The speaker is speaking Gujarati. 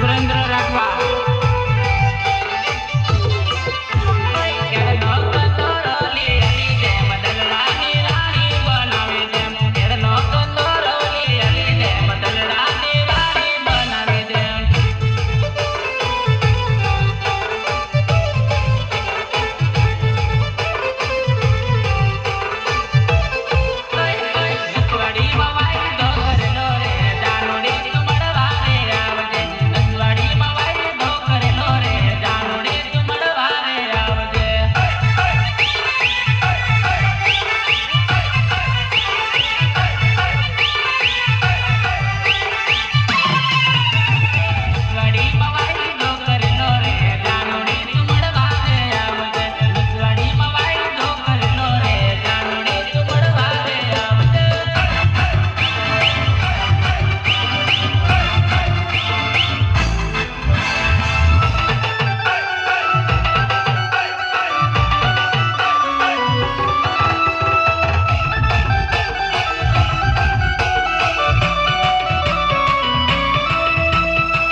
સુરેન્દ્ર રાખવા